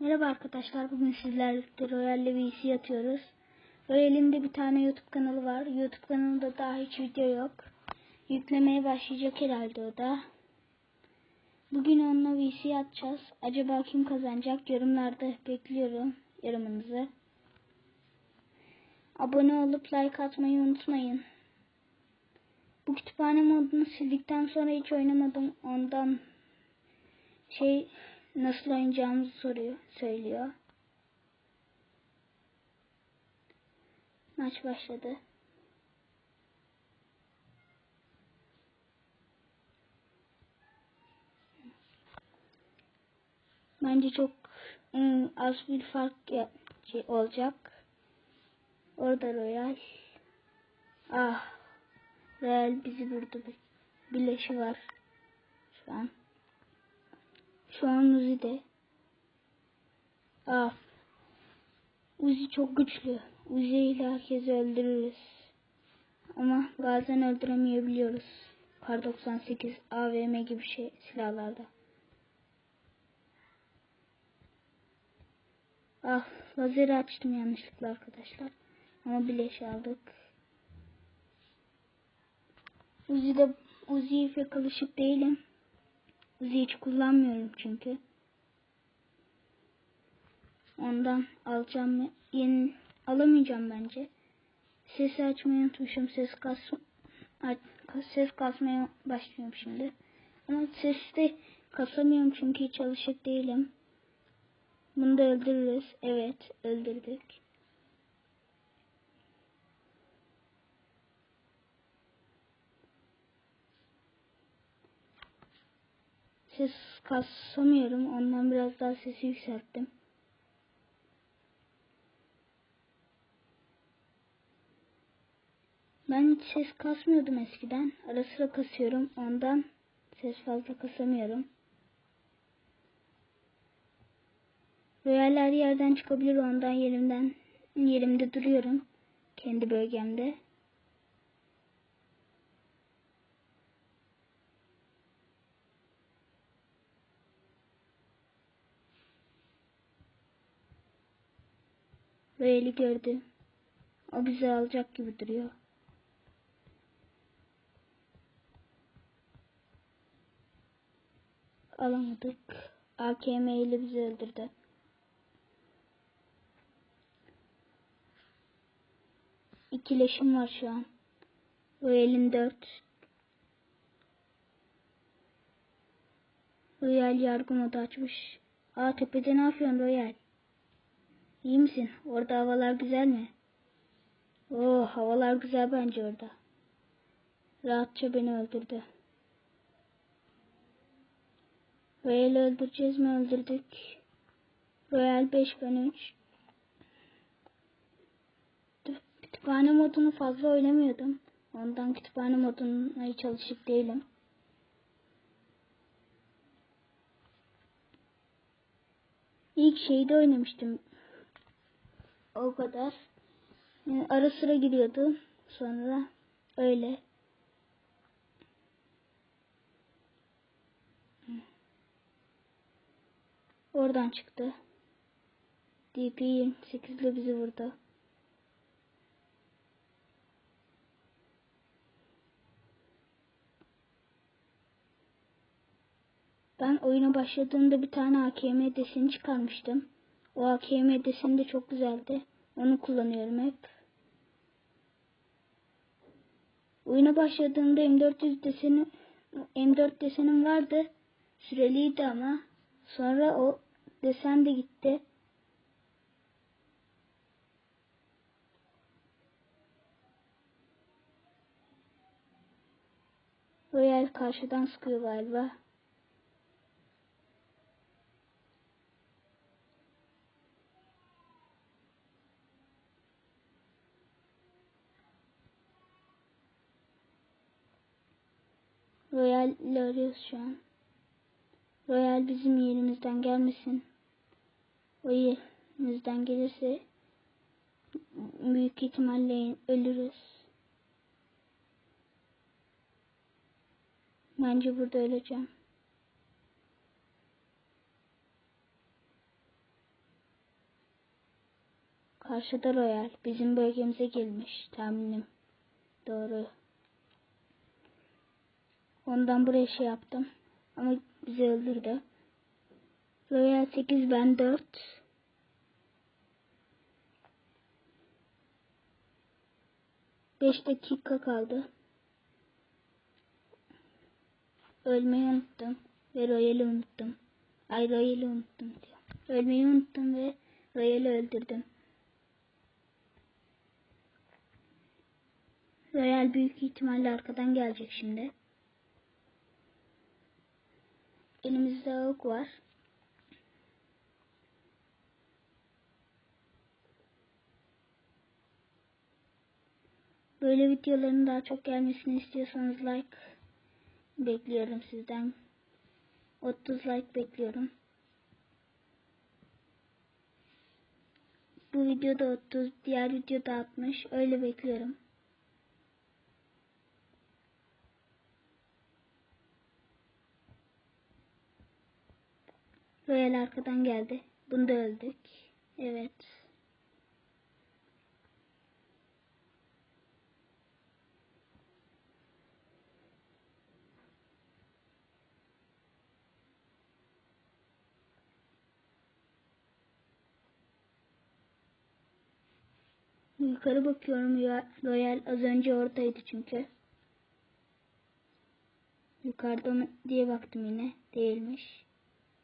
Merhaba arkadaşlar. Bugün sizlerle Royal'le VC atıyoruz. Royal'in de bir tane YouTube kanalı var. YouTube kanalında daha hiç video yok. Yüklemeye başlayacak herhalde o da. Bugün onunla VC atacağız. Acaba kim kazanacak? Yorumlarda bekliyorum yorumunuzu. Abone olup like atmayı unutmayın. Bu kütüphane modunu sildikten sonra hiç oynamadım. Ondan şey nasıl oynayacağımızı soruyor, söylüyor. Maç başladı. Bence çok ım, az bir fark şey olacak. Orada Royal. Ah. Royal bizi vurdu. Bileşi var. Şu an. Şu an Uzi de. Ah. Uzi çok güçlü. Uzi ile herkesi öldürürüz. Ama bazen öldüremeyebiliyoruz. Kar 98, AVM gibi şey silahlarda. Ah, lazeri açtım yanlışlıkla arkadaşlar. Ama bileş aldık. Uzi'de Uzi'ye pek alışık değilim. Uzi hiç kullanmıyorum çünkü. Ondan alacağım yeni alamayacağım bence. Sesi açmayı unutmuşum. Ses kas ses kasmaya başlıyorum şimdi. Ama sesi de kasamıyorum çünkü hiç alışık değilim. Bunu da öldürürüz. Evet, öldürdük. Ses kasamıyorum. Ondan biraz daha sesi yükselttim. Ben hiç ses kasmıyordum eskiden. Ara sıra kasıyorum. Ondan ses fazla kasamıyorum. Royaller yerden çıkabilir. Ondan yerimden yerimde duruyorum. Kendi bölgemde. Royal'i gördü. O bizi alacak gibi duruyor. Alamadık. AKM ile bizi öldürdü. İkileşim var şu an. Royal'in 4. Royal yargı modu açmış. Aa tepede ne yapıyorsun Royal? İyi misin? Orada havalar güzel mi? Oo havalar güzel bence orada. Rahatça beni öldürdü. Royal öldüreceğiz mi? Öldürdük. Royal 5 ben 3. Kütüphane modunu fazla oynamıyordum. Ondan kütüphane moduna hiç alışık değilim. İlk şeyde oynamıştım. O kadar. Yani ara sıra gidiyordu. Sonra öyle. Oradan çıktı. DP 28 ile bizi vurdu. Ben oyuna başladığımda bir tane AKM deseni çıkarmıştım. O AKM deseni de çok güzeldi. Onu kullanıyorum hep. Oyuna başladığımda M400 deseni M4 desenim vardı. Süreliydi ama sonra o desen de gitti. Royal karşıdan sıkıyor galiba. Royal arıyoruz şu an. Royal bizim yerimizden gelmesin. O yerimizden gelirse büyük ihtimalle ölürüz. Bence burada öleceğim. Karşıda Royal. Bizim bölgemize gelmiş tahminim. Doğru. Ondan buraya şey yaptım. Ama bizi öldürdü. Royal 8 ben 4. Beş dakika kaldı. Ölmeyi unuttum ve Royal'i unuttum. Ay Royal'i unuttum diyor. Ölmeyi unuttum ve Royal'i öldürdüm. Royal büyük ihtimalle arkadan gelecek şimdi. Elimizde avuk var. Böyle videoların daha çok gelmesini istiyorsanız like bekliyorum sizden. 30 like bekliyorum. Bu videoda 30, diğer videoda 60. Öyle bekliyorum. Royal arkadan geldi. Bunda öldük. Evet. Yukarı bakıyorum. Royal az önce oradaydı çünkü. Yukarıda diye baktım yine. Değilmiş.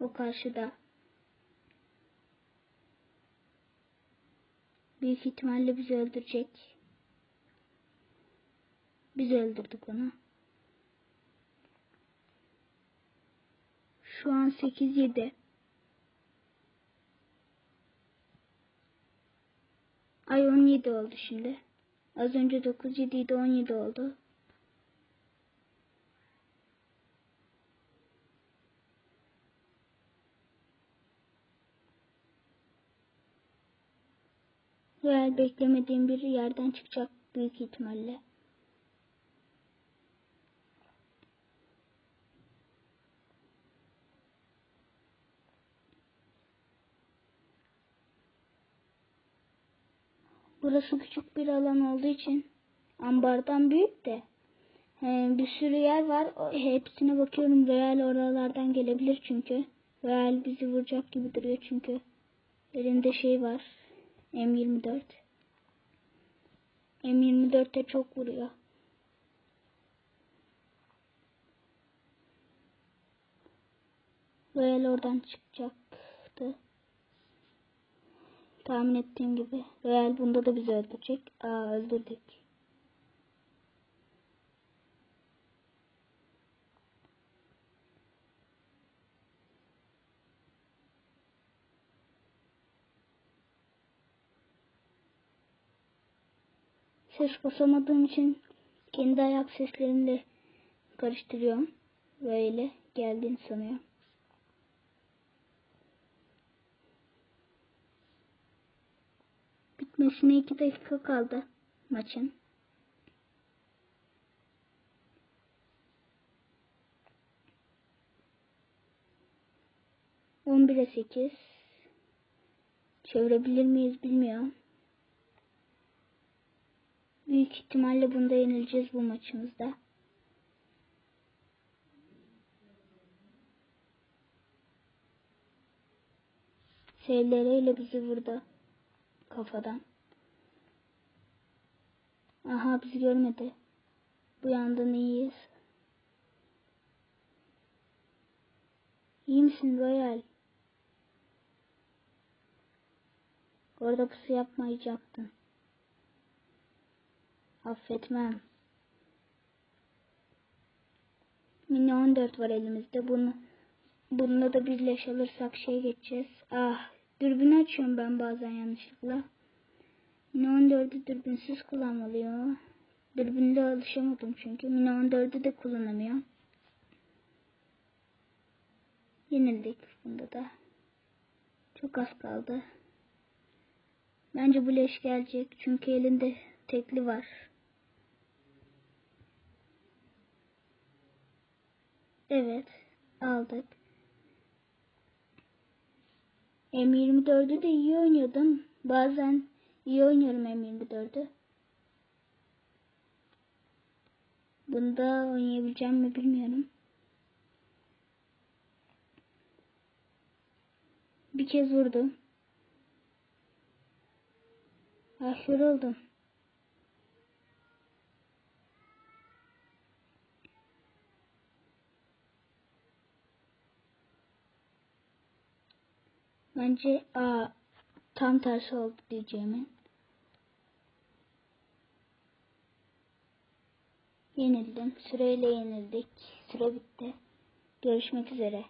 O karşıda. Büyük ihtimalle bizi öldürecek. Biz öldürdük onu. Şu an 8-7. Ay 17 oldu şimdi. Az önce 9 7 idi 17 oldu. Real beklemediğim bir yerden çıkacak büyük ihtimalle. Burası küçük bir alan olduğu için ambardan büyük de ee, bir sürü yer var. Hepsine bakıyorum. Real oralardan gelebilir çünkü. Real bizi vuracak gibi duruyor çünkü. Elinde şey var. M24. M24'te çok vuruyor. Royal oradan çıkacaktı. Tahmin ettiğim gibi. Royal bunda da bizi öldürecek. Aa öldürdük. Ses basamadığım için kendi ayak seslerimle karıştırıyorum. Böyle geldiğini sanıyor. Bitmesine iki dakika kaldı maçın. On bire sekiz. Çevirebilir miyiz bilmiyorum. Büyük ihtimalle bunda yenileceğiz bu maçımızda. SLR ile bizi vurdu. Kafadan. Aha bizi görmedi. Bu yandan iyiyiz. İyi misin Royal? Orada pusu yapmayacaktın. Affetmem. Mini 14 var elimizde. Bunu bununla da birleş alırsak şey geçeceğiz. Ah, dürbünü açıyorum ben bazen yanlışlıkla. Mini 14'ü dürbünsüz kullanmalıyım. Dürbünle alışamadım çünkü. Mini 14'ü de kullanamıyorum. Yenildik bunda da. Çok az kaldı. Bence bu leş gelecek. Çünkü elinde tekli var. Evet. Aldık. M24'ü de iyi oynuyordum. Bazen İyi oynuyorum M24'ü. Bunda oynayabileceğim mi bilmiyorum. Bir kez vurdum. Ah Bence aa, tam tersi oldu diyeceğimin. Yenildim. Süreyle yenildik. Süre bitti. Görüşmek üzere.